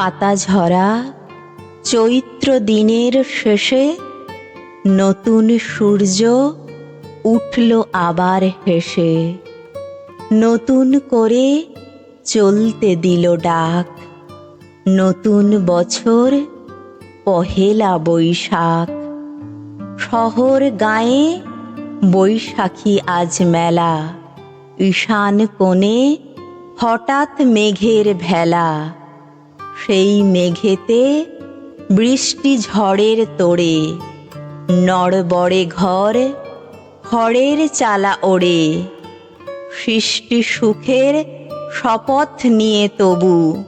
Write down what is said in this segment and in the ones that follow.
পাতা ঝরা চৈত্র দিনের শেষে নতুন সূর্য উঠল আবার হেসে। নতুন করে চলতে দিল ডাক। নতুন বছর পহেলা বৈশাখ। শহর গায়ে বৈশাখী আজ মেলা। ঈশান কোণে হঠাৎ মেঘের ভেলা। সেই মেঘেতে বৃষ্টি ঝড়ের তোড়ে। নড়বড়ে ঘর, খড়ের চালা ওড়ে। সৃষ্টি সুখের শপথ নিয়ে তবু,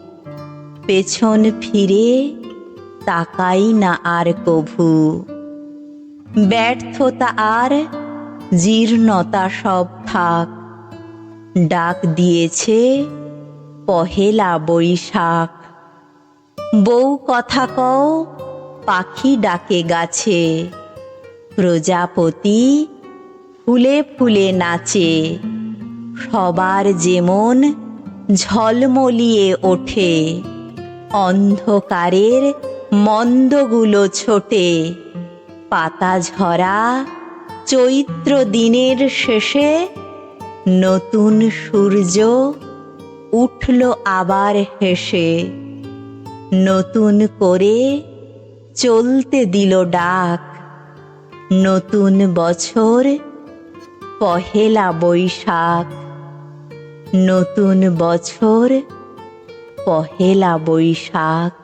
পেছন ফিরে তাকাই না আর কভু। ব্যর্থতা আর জীর্ণতা সব থাক, ডাক দিয়েছে পহেলা বৈশাখ। বউ কথা কও, পাখি ডাকে গাছে। প্রজাপতি ফুলে ফুলে নাচে। সবার যেমন ঝলমলিয়ে ওঠে, অন্ধকারের মন্দগুলো ছোটে। পাতা ঝরা চৈত্র দিনের শেষে নতুন সূর্য উঠল আবার হেসে। নতুন করে চলতে দিল ডাক। নতুন বছর পহেলা বৈশাখ। নতুন বছর পহেলা বৈশাখ।